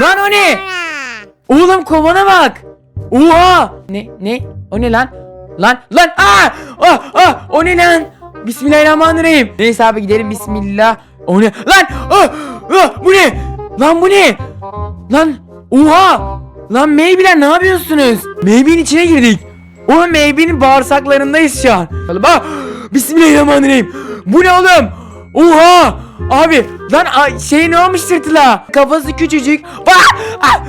Lan o ne? Oğlum kovana bak. Oha. Ne ne? O ne lan? Lan lan aa! Ah ah o ne lan? Bismillahirrahmanirrahim. Neyse abi gidelim bismillah. O ne? Lan! Ah, ah, bu ne? Lan bu ne? Lan oha! Lan Maybe'ler ne yapıyorsunuz? Maybe'nin içine girdik. Oğlum Maybe'nin bağırsaklarındayız şu an. Ah, Bismillahirrahmanirrahim. Bu ne oğlum? Oha! Abi lan şey ne olmuş sırtına? Kafası küçücük. Ah! Ah!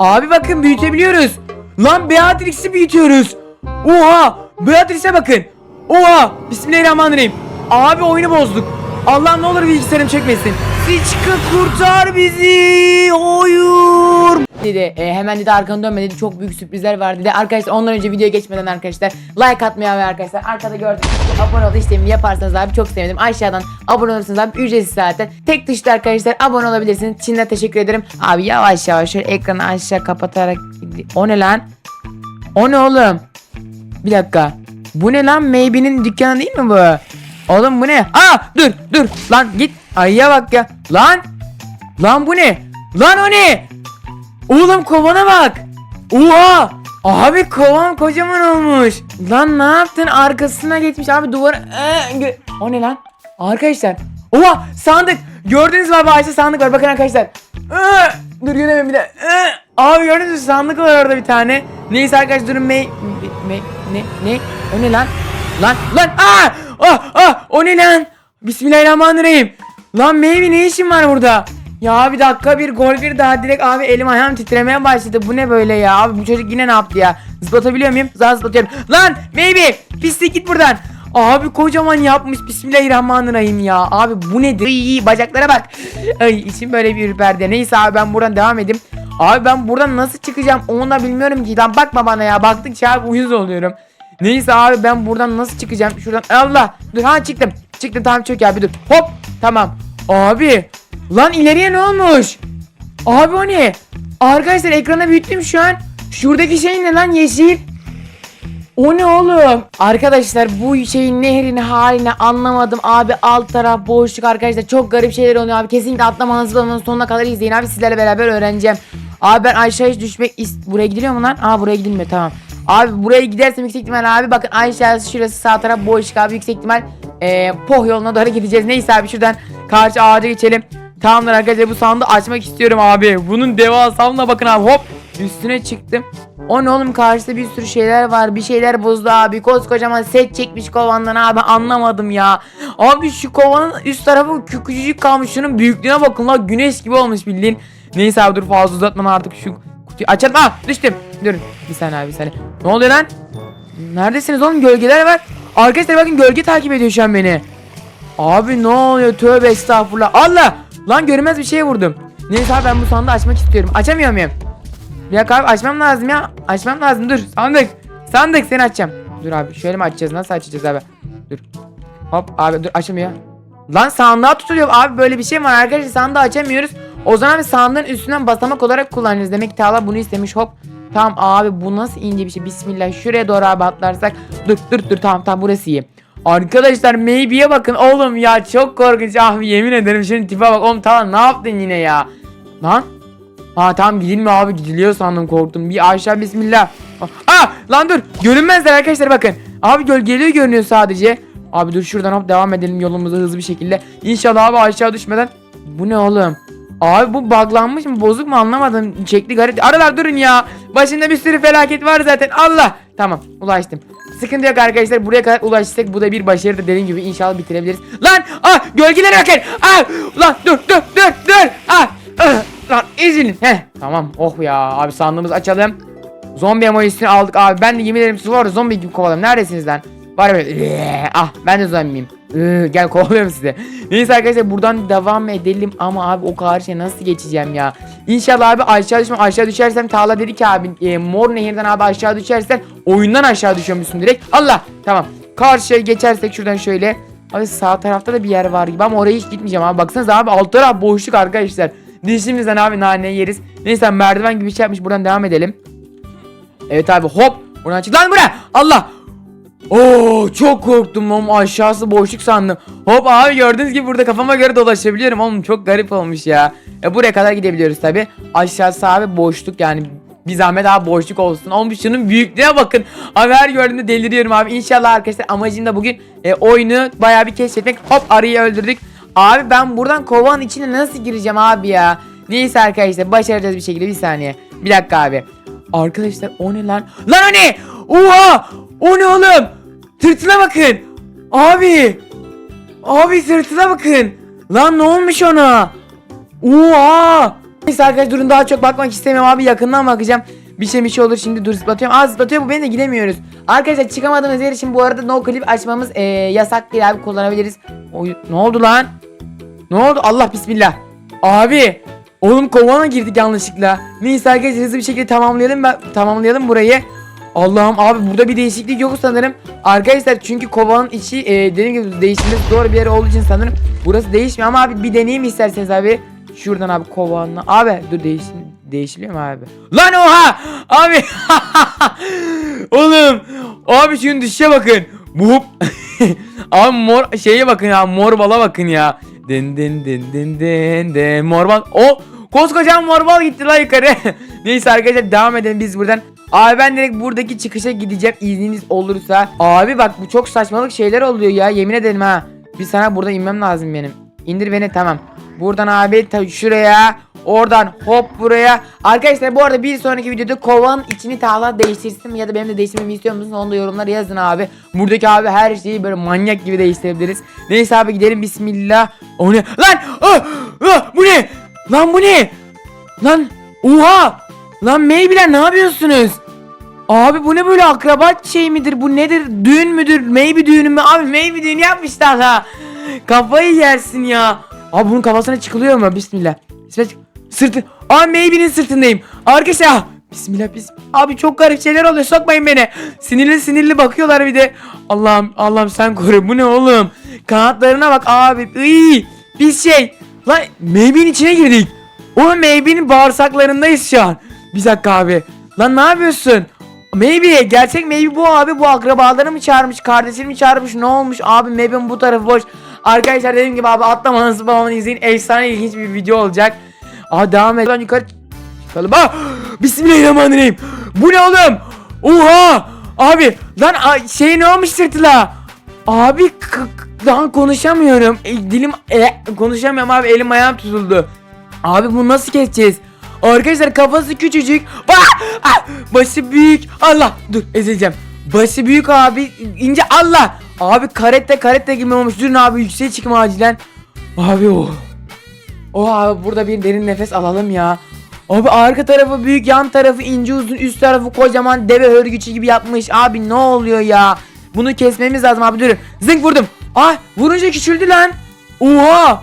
Abi bakın büyütebiliyoruz. Lan Beatrix'i büyütüyoruz. Oha! Beatrix'e bakın. Oha! Bismillahirrahmanirrahim. Abi oyunu bozduk. Allah ne olur bilgisayarım çekmesin. Sıçkı kurtar bizi. Hayır. Dedi e, hemen dedi arkanı dönme dedi çok büyük sürprizler var dedi. Arkadaşlar ondan önce videoya geçmeden arkadaşlar like atmayı ve arkadaşlar arkada gördüğünüz gibi abone ol işlemini yaparsanız abi çok sevinirim. Aşağıdan abone olursanız abi ücretsiz zaten. Tek tuşla arkadaşlar abone olabilirsiniz. Çin'den teşekkür ederim. Abi yavaş yavaş şöyle ekranı aşağı kapatarak o ne lan? O ne oğlum? Bir dakika. Bu ne lan? Maybe'nin dükkanı değil mi bu? Oğlum bu ne? Aa dur dur lan git. Ayıya bak ya. Lan. Lan bu ne? Lan o ne? Oğlum kovana bak. Oha. Abi kovan kocaman olmuş. Lan ne yaptın? Arkasına geçmiş abi duvar. Ee, o ne lan? Arkadaşlar. Oha sandık. Gördünüz mü abi ağaçta sandık var. Bakın arkadaşlar. Ee, dur göremiyorum bir de. Ee, abi gördünüz mü sandık var orada bir tane. Neyse arkadaşlar durun May... May... Ne? Ne? O ne lan? Lan lan aa! Ah ah o ne lan? Bismillahirrahmanirrahim. Lan Maybe ne işin var burada? Ya bir dakika bir gol bir daha direkt abi elim ayağım titremeye başladı. Bu ne böyle ya? Abi bu çocuk yine ne yaptı ya? Zıplatabiliyor muyum? Zaten zıplatıyorum. Lan Maybe pislik git buradan. Abi kocaman yapmış Bismillahirrahmanirrahim ya. Abi bu nedir? İyi bacaklara bak. Ay içim böyle bir ürperdi. Neyse abi ben buradan devam edeyim. Abi ben buradan nasıl çıkacağım onu da bilmiyorum ki. Lan bakma bana ya. Baktıkça abi uyuz oluyorum. Neyse abi ben buradan nasıl çıkacağım? Şuradan Allah. Dur ha çıktım. Çıktım tamam çök abi dur. Hop. Tamam. Abi. Lan ileriye ne olmuş? Abi o ne? Arkadaşlar ekrana büyüttüm şu an. Şuradaki şey ne lan yeşil? O ne oğlum? Arkadaşlar bu şeyin nehrin halini anlamadım abi alt taraf boşluk arkadaşlar çok garip şeyler oluyor abi kesinlikle atlamanızı da sonuna kadar izleyin abi sizlerle beraber öğreneceğim. Abi ben aşağıya düşmek ist buraya gidiliyor mu lan? Aa buraya gidilmiyor tamam. Abi buraya gidersem yüksek ihtimal abi bakın aşağısı şurası sağ taraf boşluk abi yüksek ihtimal eee poh yoluna doğru gideceğiz. Neyse abi şuradan karşı ağaca geçelim. Tamamdır arkadaşlar bu sandığı açmak istiyorum abi. Bunun devasalına bakın abi hop üstüne çıktım. O ne oğlum karşıda bir sürü şeyler var. Bir şeyler bozdu abi. Koskocaman set çekmiş kovandan abi anlamadım ya. Abi şu kovanın üst tarafı kü- küçücük kalmış. Şunun büyüklüğüne bakın la güneş gibi olmuş bildiğin. Neyse abi dur fazla uzatmam artık şu kutuyu açalım. Ah düştüm. Dur bir saniye abi bir saniye. Ne oluyor lan? Neredesiniz oğlum gölgeler var. Arkadaşlar bakın gölge takip ediyor şu an beni. Abi ne oluyor tövbe estağfurullah. Allah! Lan görünmez bir şeye vurdum. Neyse abi ben bu sandığı açmak istiyorum. Açamıyor muyum? Bir dakika abi açmam lazım ya. Açmam lazım dur. Sandık. Sandık seni açacağım. Dur abi şöyle mi açacağız? Nasıl açacağız abi? Dur. Hop abi dur açılmıyor. Lan sandığa tutuluyor abi böyle bir şey var arkadaşlar sandığı açamıyoruz. O zaman bir sandığın üstünden basamak olarak kullanırız. Demek ki Tağla bunu istemiş hop. Tamam abi bu nasıl ince bir şey. Bismillah şuraya doğru abi atlarsak. Dur dur dur tamam tamam burası iyi. Arkadaşlar maybe'ye bakın oğlum ya çok korkunç abi yemin ederim şunun tipe bak oğlum tamam ne yaptın yine ya. Lan Ha tamam gidilmiyor abi gidiliyor sandım korktum. Bir aşağı bismillah. Aa lan dur görünmezler arkadaşlar bakın. Abi gölgeliyor görünüyor sadece. Abi dur şuradan hop devam edelim yolumuza hızlı bir şekilde. İnşallah abi aşağı düşmeden. Bu ne oğlum? Abi bu buglanmış mı bozuk mu anlamadım. Çekti garip. Aralar durun ya. Başında bir sürü felaket var zaten. Allah. Tamam ulaştım. Sıkıntı yok arkadaşlar. Buraya kadar ulaştık. Bu da bir başarı da dediğim gibi inşallah bitirebiliriz. Lan! Ah! Gölgelere bakın! Ah! Lan dur dur dur dur! Ah! ah, Lan ezilin. Heh. Tamam. Oh ya. Abi sandığımızı açalım. Zombi emojisini aldık abi. Ben de yemin ederim sizi var zombi gibi kovaladım. Neredesiniz lan? Var böyle. Ah ben de zombiyim. Iı, Gel kovalıyorum sizi. Neyse arkadaşlar buradan devam edelim ama abi o karşıya nasıl geçeceğim ya? İnşallah abi aşağı düşmem. Aşağı düşersem Tağla dedi ki abi e, mor nehirden abi aşağı düşersen oyundan aşağı düşüyormuşsun direkt. Allah tamam. Karşıya geçersek şuradan şöyle. Abi sağ tarafta da bir yer var gibi ama oraya hiç gitmeyeceğim abi. Baksanıza abi alt taraf boşluk arkadaşlar. Dişimizden abi nane yeriz. Neyse merdiven gibi şey yapmış. Buradan devam edelim. Evet abi hop. Buradan çık lan buraya. Allah. Oo çok korktum oğlum aşağısı boşluk sandım. Hop abi gördüğünüz gibi burada kafama göre dolaşabiliyorum oğlum çok garip olmuş ya. E buraya kadar gidebiliyoruz tabi. Aşağısı abi boşluk yani bir zahmet abi boşluk olsun. Oğlum şunun büyüklüğüne bakın. Abi her gördüğümde deliriyorum abi. İnşallah arkadaşlar amacım da bugün e, oyunu bayağı bir keşfetmek. Hop arıyı öldürdük. Abi ben buradan kovanın içine nasıl gireceğim abi ya? Neyse arkadaşlar başaracağız bir şekilde bir saniye. Bir dakika abi. Arkadaşlar o ne lan? Lan o ne? Oha! O ne oğlum? Tırtına bakın. Abi. Abi sırtına bakın. Lan ne olmuş ona? Oha! Neyse arkadaşlar durun daha çok bakmak istemiyorum abi yakından bakacağım. Bir şey bir şey olur şimdi dur zıplatıyorum. Aa zıplatıyor bu beni de gidemiyoruz. Arkadaşlar çıkamadığımız yer için bu arada no clip açmamız eee, yasak değil abi kullanabiliriz. Oy, ne oldu lan? Ne oldu? Allah bismillah. Abi. Oğlum kovana girdik yanlışlıkla. Neyse arkadaşlar hızlı bir şekilde tamamlayalım ben tamamlayalım burayı. Allah'ım abi burada bir değişiklik yok sanırım. Arkadaşlar çünkü kovanın içi e, dediğim gibi değişmesi zor bir yer olduğu için sanırım burası değişmiyor ama abi bir deneyeyim isterseniz abi. Şuradan abi kovanla. Abi dur değiş değişiliyor mu abi? Lan oha! Abi Oğlum abi şunun düşüşe bakın. Bu abi mor şeye bakın ya mor bala bakın ya. Din din din din din din mor bal. O koskocaman mor bal gitti la yukarı. Neyse arkadaşlar devam edelim biz buradan. Abi ben direkt buradaki çıkışa gideceğim izniniz olursa. Abi bak bu çok saçmalık şeyler oluyor ya yemin ederim ha. Bir sana burada inmem lazım benim. İndir beni tamam. Buradan abi şuraya oradan hop buraya. Arkadaşlar bu arada bir sonraki videoda kovanın içini tağla değiştirsin mi ya da benim de değiştirmemi istiyor musunuz onu da yorumlara yazın abi. Buradaki abi her şeyi böyle manyak gibi değiştirebiliriz. Neyse abi gidelim bismillah. O ne? Lan! Ah! Ah! Bu ne? Lan bu ne? Lan! Oha! Lan Maybelline ne yapıyorsunuz? Abi bu ne böyle akraba şey midir? Bu nedir? Düğün müdür? Maybe düğünü mü? Abi maybe düğünü yapmışlar ha. Kafayı yersin ya. Abi bunun kafasına çıkılıyor mu? Bismillah. Bismillah. Sırtı Abi maybe'nin sırtındayım. Arkadaşlar ah! Bismillah bis Abi çok garip şeyler oluyor. Sokmayın beni. Sinirli sinirli bakıyorlar bir de. Allah'ım Allah'ım sen koru. Bu ne oğlum? Kanatlarına bak abi. Iy, Pis şey. Lan maybe'nin içine girdik. Oğlum maybe'nin bağırsaklarındayız şu an. Bir dakika abi. Lan ne yapıyorsun Maybe gerçek maybe bu abi bu akrabalarını mı çağırmış kardeşini mi çağırmış ne olmuş? Abi maybe'nin bu tarafı boş. Arkadaşlar dediğim gibi abi atlamanın zıplamanın izleyin. Efsane ilginç bir video olacak. Aa devam lan yukarı çıkalım. Ah! Bismillahirrahmanirrahim. Bu ne oğlum? Oha! Abi lan şey ne olmuş sırtına? Abi lan konuşamıyorum. E, dilim e, konuşamıyorum abi elim ayağım tutuldu. Abi bunu nasıl keseceğiz Arkadaşlar kafası küçücük. Ah! Ah! Başı büyük. Allah dur ezileceğim. Başı büyük abi ince Allah. Abi karette karette gibi olmuş. Durun abi yükseğe çıkma acilen. Abi o. O abi burada bir derin nefes alalım ya. Abi arka tarafı büyük, yan tarafı ince uzun, üst tarafı kocaman deve hörgücü gibi yapmış. Abi ne oluyor ya? Bunu kesmemiz lazım abi durun. Zınk vurdum. Ah vurunca küçüldü lan. Oha.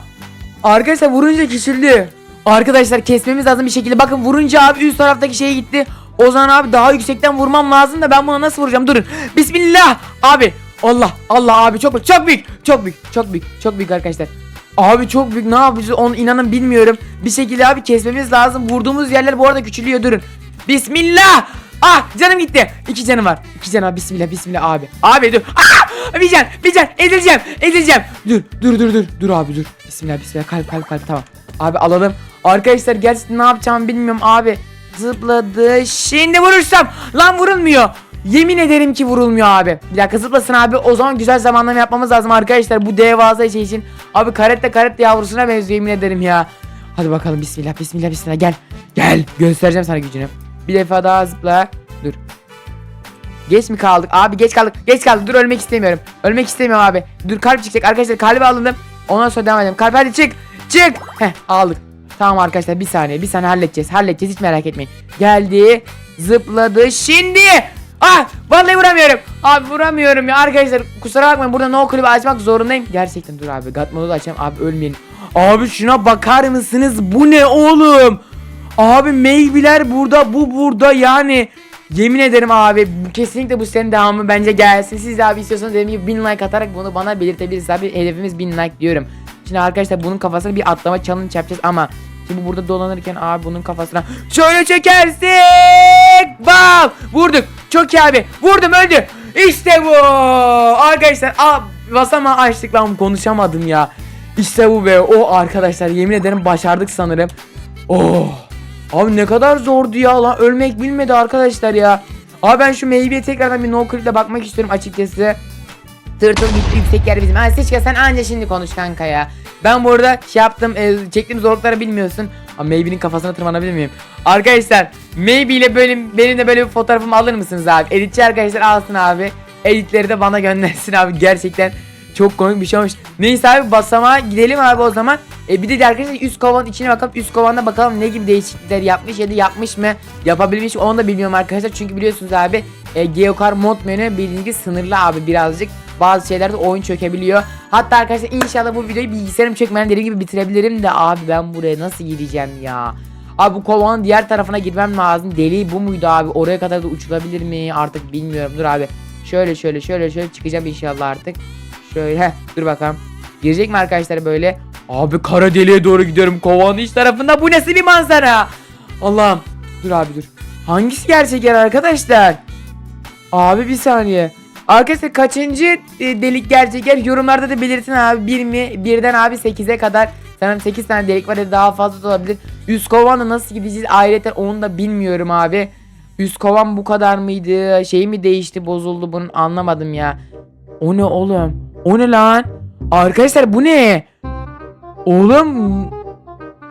Arkadaşlar vurunca küçüldü. Arkadaşlar kesmemiz lazım bir şekilde. Bakın vurunca abi üst taraftaki şey gitti. O zaman abi daha yüksekten vurmam lazım da ben buna nasıl vuracağım? Durun. Bismillah. Abi. Allah. Allah abi çok çok büyük. Çok büyük. Çok büyük. Çok büyük arkadaşlar. Abi çok büyük. Ne yapacağız? Onu inanın bilmiyorum. Bir şekilde abi kesmemiz lazım. Vurduğumuz yerler bu arada küçülüyor. Durun. Bismillah. Ah canım gitti. İki canım var. İki canım var. Bismillah bismillah abi. Abi dur. Ah! Bir can. Bir can. Ezileceğim. Ezileceğim. Dur. Dur dur dur. Dur abi dur. Bismillah bismillah. Kalp kalp kalp. Tamam. Abi alalım. Arkadaşlar gerçekten ne yapacağımı bilmiyorum abi. Zıpladı. Şimdi vurursam. Lan vurulmuyor. Yemin ederim ki vurulmuyor abi. Bir dakika zıplasın abi. O zaman güzel zamanlama yapmamız lazım arkadaşlar. Bu devasa şey için. Abi karette karette yavrusuna benziyor yemin ederim ya. Hadi bakalım bismillah bismillah bismillah gel. Gel göstereceğim sana gücünü. Bir defa daha zıpla. Dur. Geç mi kaldık? Abi geç kaldık. Geç kaldık. Dur ölmek istemiyorum. Ölmek istemiyorum abi. Dur kalp çıkacak arkadaşlar. Kalbi alındım. Ondan sonra devam edelim. Kalp hadi çık. Çık. Heh aldık. Tamam arkadaşlar bir saniye. Bir saniye halledeceğiz. Halledeceğiz hiç merak etmeyin. Geldi. Zıpladı. Şimdi. Ah vallahi vuramıyorum. Abi vuramıyorum ya arkadaşlar. Kusura bakmayın burada no kulübü açmak zorundayım. Gerçekten dur abi. God modu da açacağım. Abi ölmeyin. Abi şuna bakar mısınız? Bu ne oğlum? Abi meyveler burada bu burada yani Yemin ederim abi kesinlikle bu senin devamı bence gelsin. Siz de abi istiyorsanız dediğim gibi 1000 like atarak bunu bana belirtebilirsiniz abi. Hedefimiz 1000 like diyorum. Şimdi arkadaşlar bunun kafasına bir atlama challenge yapacağız ama Şimdi burada dolanırken abi bunun kafasına şöyle çekersek bam vurduk çok iyi abi vurdum öldü İşte bu. Arkadaşlar aa, basamağı açtık lan konuşamadım ya. İşte bu be. O arkadaşlar yemin ederim başardık sanırım. Oh. Abi ne kadar zordu ya lan. Ölmek bilmedi arkadaşlar ya. Abi ben şu meyveye tekrardan bir no clip'le bakmak istiyorum açıkçası. Tırtıl gitti yüksek yer bizim. Ha Seçka sen anca şimdi konuş kanka ya. Ben burada şey yaptım e, çektiğim zorlukları bilmiyorsun. Ama Maybe'nin kafasına tırmanabilir miyim? Arkadaşlar Maybe ile böyle benim de böyle bir fotoğrafımı alır mısınız abi? Editçi arkadaşlar alsın abi. Editleri de bana göndersin abi. Gerçekten çok komik bir şey olmuş. Neyse abi basamağa gidelim abi o zaman. E bir de arkadaşlar üst kovanın içine bakalım. Üst kovanda bakalım ne gibi değişiklikler yapmış ya da yapmış mı? Yapabilmiş mi onu da bilmiyorum arkadaşlar. Çünkü biliyorsunuz abi e, Geokar mod menü bildiğiniz gibi sınırlı abi birazcık. Bazı şeylerde oyun çökebiliyor. Hatta arkadaşlar inşallah bu videoyu bilgisayarım çökmeden dediğim gibi bitirebilirim de abi ben buraya nasıl gideceğim ya? Abi bu kovanın diğer tarafına gitmem lazım. Deliği bu muydu abi? Oraya kadar da uçulabilir mi? Artık bilmiyorum. Dur abi. Şöyle şöyle şöyle şöyle çıkacağım inşallah artık. Şöyle dur bakalım. Girecek mi arkadaşlar böyle? Abi kara deliğe doğru gidiyorum kovanın iç tarafında. Bu nasıl bir manzara? Allah'ım. Dur abi dur. Hangisi gerçek yer arkadaşlar? Abi bir saniye. Arkadaşlar kaçıncı e, delik gerçek yer yorumlarda da belirtin abi. Bir mi? Birden abi 8'e kadar. Sanırım 8 tane delik var ya da daha fazla da olabilir. Üst kovanla nasıl gideceğiz ayrıca onu da bilmiyorum abi. Üst kovan bu kadar mıydı? Şey mi değişti bozuldu bunun anlamadım ya. O ne oğlum? O ne lan? Arkadaşlar bu ne? Oğlum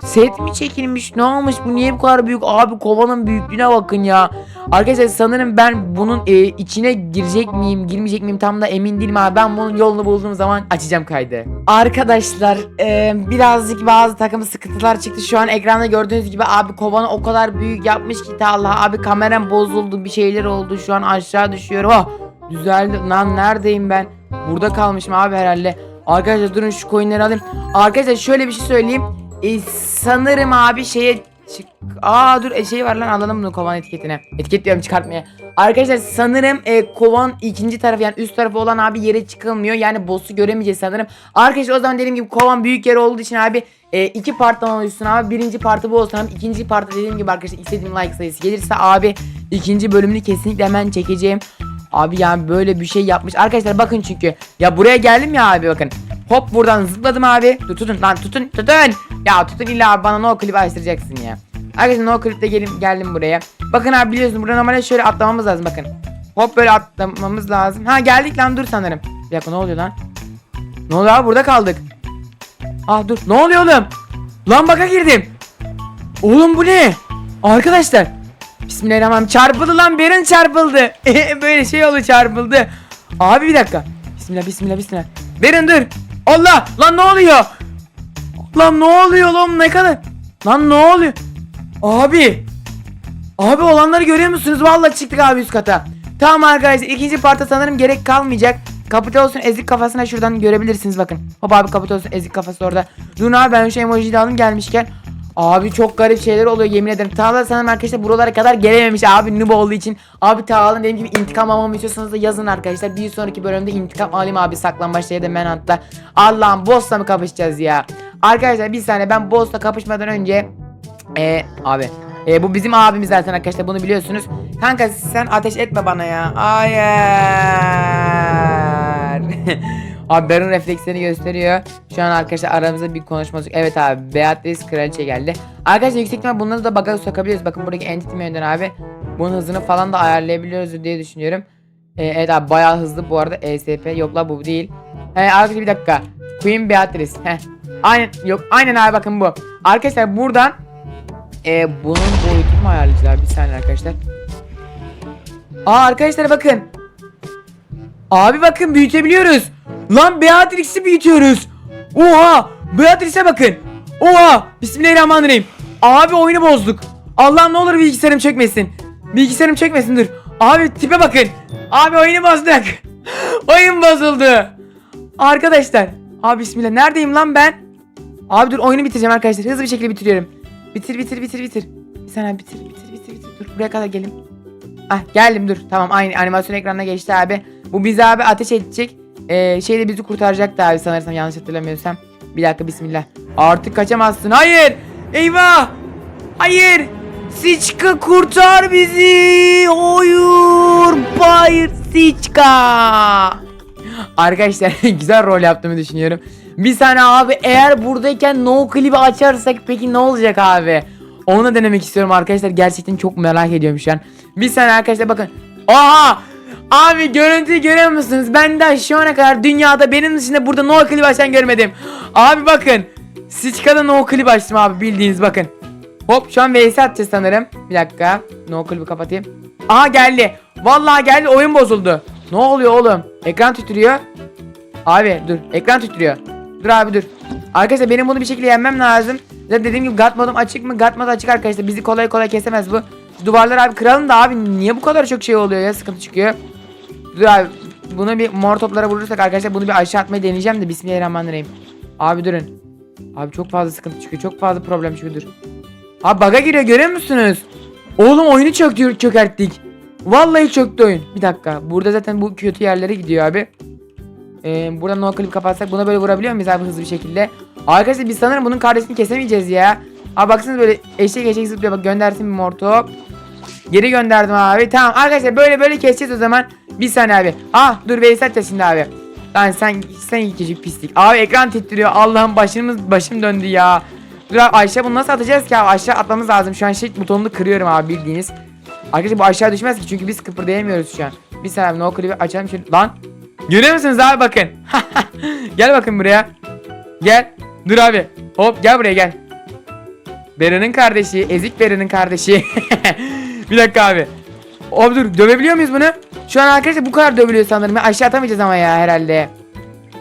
set mi çekilmiş? Ne olmuş? Bu niye bu kadar büyük? Abi kovanın büyüklüğüne bakın ya. Arkadaşlar sanırım ben bunun e, içine girecek miyim, girmeyecek miyim tam da emin değilim abi. Ben bunun yolunu bulduğum zaman açacağım kaydı. Arkadaşlar e, birazcık bazı takım sıkıntılar çıktı. Şu an ekranda gördüğünüz gibi abi kovanı o kadar büyük yapmış ki Allah abi kameram bozuldu, bir şeyler oldu. Şu an aşağı düşüyorum. Oh, düzeldi. Lan neredeyim ben? Burada kalmışım abi herhalde. Arkadaşlar durun şu coinleri alayım. Arkadaşlar şöyle bir şey söyleyeyim. E, sanırım abi şeye çık... Aa dur e, şey var lan alalım bunu kovan etiketine. Etiket diyorum çıkartmaya. Arkadaşlar sanırım e, kovan ikinci tarafı yani üst tarafı olan abi yere çıkılmıyor. Yani boss'u göremeyeceğiz sanırım. Arkadaşlar o zaman dediğim gibi kovan büyük yer olduğu için abi e, iki parttan oluşsun abi. Birinci partı bu olsun abi. İkinci partı dediğim gibi arkadaşlar istediğim like sayısı gelirse abi ikinci bölümünü kesinlikle hemen çekeceğim. Abi yani böyle bir şey yapmış. Arkadaşlar bakın çünkü. Ya buraya geldim ya abi bakın. Hop buradan zıpladım abi. Dur tutun lan tutun tutun. Ya tutun illa bana no clip açtıracaksın ya. Arkadaşlar no clip'te gelim, geldim buraya. Bakın abi biliyorsunuz burada normalde şöyle atlamamız lazım bakın. Hop böyle atlamamız lazım. Ha geldik lan dur sanırım. Bir dakika ne oluyor lan? Ne oluyor abi burada kaldık. Ah dur ne oluyor oğlum? Lan baka girdim. Oğlum bu ne? Arkadaşlar. Bismillahirrahmanirrahim. Çarpıldı lan Berin çarpıldı. Böyle şey oldu çarpıldı. Abi bir dakika. Bismillah bismillah bismillah. Berin dur. Allah lan ne oluyor? Lan ne oluyor lan ne kadar? Lan ne oluyor? Abi. Abi olanları görüyor musunuz? Vallahi çıktık abi üst kata. Tamam arkadaşlar ikinci parta sanırım gerek kalmayacak. Kapital olsun ezik kafasına şuradan görebilirsiniz bakın. Hop abi kapital olsun ezik kafası orada. Dur abi ben şu emojiyi de aldım gelmişken. Abi çok garip şeyler oluyor yemin ederim. Tağla sanırım arkadaşlar buralara kadar gelememiş abi noob olduğu için. Abi Tağla'nın dediğim gibi intikam almamı istiyorsanız da yazın arkadaşlar. Bir sonraki bölümde intikam alayım abi saklambaçta ya da Manhunt'ta. Allah'ım boss'la mı kapışacağız ya? Arkadaşlar bir saniye ben boss'la kapışmadan önce e abi e, bu bizim abimiz zaten arkadaşlar bunu biliyorsunuz. Kanka sen ateş etme bana ya. Hayır. abi Baron reflekslerini gösteriyor. Şu an arkadaşlar aramızda bir konuşma. Evet abi Beatrice kraliçe geldi. Arkadaşlar yüksek ihtimal bunları da bug'a sokabiliyoruz. Bakın buradaki entity menüden abi. Bunun hızını falan da ayarlayabiliyoruz diye düşünüyorum. E, evet abi bayağı hızlı bu arada ESP. Yok la bu değil. He arkadaşlar bir dakika. Queen Beatrice. Heh. Aynen yok aynen abi bakın bu. Arkadaşlar buradan e, bunun boyutunu mu bir saniye arkadaşlar. Aa arkadaşlar bakın. Abi bakın büyütebiliyoruz. Lan Beatrix'i büyütüyoruz. Oha! Beatrix'e bakın. Oha! Bismillahirrahmanirrahim. Abi oyunu bozduk. Allah'ım ne olur bilgisayarım çökmesin. Bilgisayarım çökmesin dur. Abi tipe bakın. Abi oyunu bozduk. Oyun bozuldu. Arkadaşlar. Abi bismillah. Neredeyim lan ben? Abi dur oyunu bitireceğim arkadaşlar. Hızlı bir şekilde bitiriyorum. Bitir bitir bitir bitir. Bir saniye bitir bitir bitir bitir. Dur buraya kadar gelin. Ah geldim dur. Tamam aynı animasyon ekranına geçti abi. Bu bizi abi ateş edecek. Ee, şey de bizi kurtaracaktı abi sanırsam yanlış hatırlamıyorsam. Bir dakika bismillah. Artık kaçamazsın. Hayır. Eyvah. Hayır. Siçka kurtar bizi. Hayır. Hayır. Siçka. Arkadaşlar güzel rol yaptığımı düşünüyorum. Bir saniye abi eğer buradayken no clip'i açarsak peki ne olacak abi? Onu da denemek istiyorum arkadaşlar. Gerçekten çok merak ediyorum şu an. Bir saniye arkadaşlar bakın. Aha! Abi görüntüyü görüyor musunuz? Ben de şu ana kadar dünyada benim dışında burada no clip açan görmedim. Abi bakın. Siçka'da no clip açtım abi bildiğiniz bakın. Hop şu an VS atacağız sanırım. Bir dakika. No clip'i kapatayım. Aha geldi. Vallahi geldi oyun bozuldu. Ne oluyor oğlum? Ekran titriyor. Abi dur ekran titriyor. Dur abi dur. Arkadaşlar benim bunu bir şekilde yenmem lazım. Zaten dediğim gibi God açık mı? God açık arkadaşlar. Bizi kolay kolay kesemez bu. Şu duvarları abi kıralım da abi niye bu kadar çok şey oluyor ya sıkıntı çıkıyor. Dur abi bunu bir mor toplara vurursak arkadaşlar bunu bir aşağı atmayı deneyeceğim de Bismillahirrahmanirrahim. Abi durun. Abi çok fazla sıkıntı çıkıyor. Çok fazla problem çıkıyor dur. Abi baga giriyor görüyor musunuz? Oğlum oyunu çöktü çökerttik. Vallahi çöktü oyun. Bir dakika. Burada zaten bu kötü yerlere gidiyor abi. Ee, buradan no clip kapatsak buna böyle vurabiliyor muyuz abi hızlı bir şekilde? Arkadaşlar biz sanırım bunun kardeşini kesemeyeceğiz ya. Abi baksanız böyle eşek eşek zıplıyor bak göndersin bir morto. Geri gönderdim abi. Tamam arkadaşlar böyle böyle keseceğiz o zaman. Bir saniye abi. Ah dur Veysel de şimdi abi. Lan sen sen ikicik pislik. Abi ekran titriyor. Allah'ım başımız başım döndü ya. Dur abi Ayşe bunu nasıl atacağız ki abi? Aşağı atmamız lazım. Şu an şey butonunu kırıyorum abi bildiğiniz. Arkadaşlar bu aşağı düşmez ki çünkü biz kıpırdayamıyoruz şu an. Bir saniye no clip'i açalım şöyle. Lan. Görüyor musunuz abi bakın. gel bakın buraya. Gel. Dur abi. Hop gel buraya gel. Beren'in kardeşi. Ezik Beren'in kardeşi. bir dakika abi. Abi dur dövebiliyor muyuz bunu? Şu an arkadaşlar bu kadar dövülüyor sanırım. Aşağı atamayacağız ama ya herhalde.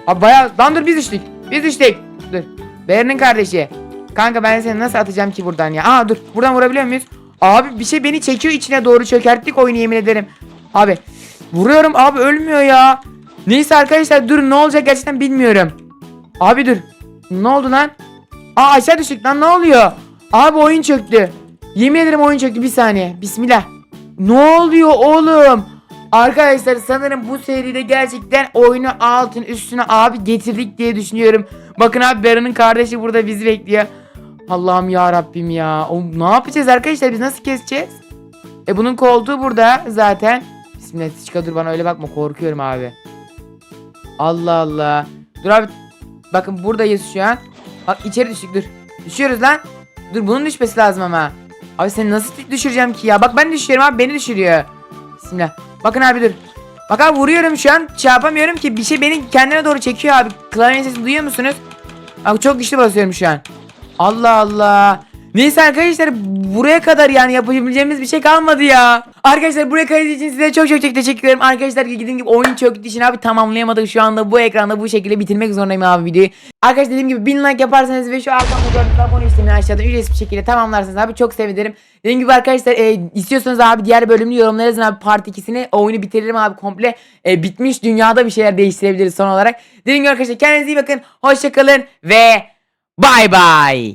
Abi bayağı... Lan dur biz düştük. Biz düştük. Dur. Beren'in kardeşi. Kanka ben seni nasıl atacağım ki buradan ya? Aa dur. Buradan vurabiliyor muyuz? Abi bir şey beni çekiyor içine doğru çökerttik oyunu yemin ederim. Abi. Vuruyorum abi ölmüyor ya. Neyse arkadaşlar dur ne olacak gerçekten bilmiyorum. Abi dur. Ne oldu lan? Aa aşağı düştük lan ne oluyor? Abi oyun çöktü. Yemin ederim oyun çöktü bir saniye. Bismillah. Ne oluyor oğlum? Arkadaşlar sanırım bu seride gerçekten oyunu altın üstüne abi getirdik diye düşünüyorum. Bakın abi Beran'ın kardeşi burada bizi bekliyor. Allah'ım ya Rabbim ya. O, ne yapacağız arkadaşlar biz nasıl keseceğiz? E bunun koltuğu burada zaten. Bismillah çıka dur bana öyle bakma korkuyorum abi. Allah Allah. Dur abi. Bakın buradayız şu an. Bak içeri düştük dur. Düşüyoruz lan. Dur bunun düşmesi lazım ama. Abi seni nasıl düşüreceğim ki ya? Bak ben düşüyorum abi beni düşürüyor. Bismillah. Bakın abi dur. Bak abi vuruyorum şu an. Şey yapamıyorum ki. Bir şey beni kendine doğru çekiyor abi. Klavye sesini duyuyor musunuz? Abi çok güçlü basıyorum şu an. Allah Allah. Neyse arkadaşlar buraya kadar yani yapabileceğimiz bir şey kalmadı ya. Arkadaşlar buraya izlediğiniz için size çok çok teşekkür ederim. Arkadaşlar dediğim gibi oyun çöktüğü için abi tamamlayamadık şu anda bu ekranda bu şekilde bitirmek zorundayım abi videoyu. Arkadaşlar dediğim gibi 1000 like yaparsanız ve şu arkamda gördüğünüz abone işlemini aşağıdan ücretsiz bir şekilde tamamlarsanız abi çok sevinirim. Dediğim gibi arkadaşlar e, istiyorsanız abi diğer bölümünü yorumlara yazın abi part 2'sini oyunu bitiririm abi komple e, bitmiş dünyada bir şeyler değiştirebiliriz son olarak. Dediğim gibi arkadaşlar kendinize iyi bakın hoşçakalın ve bay bay.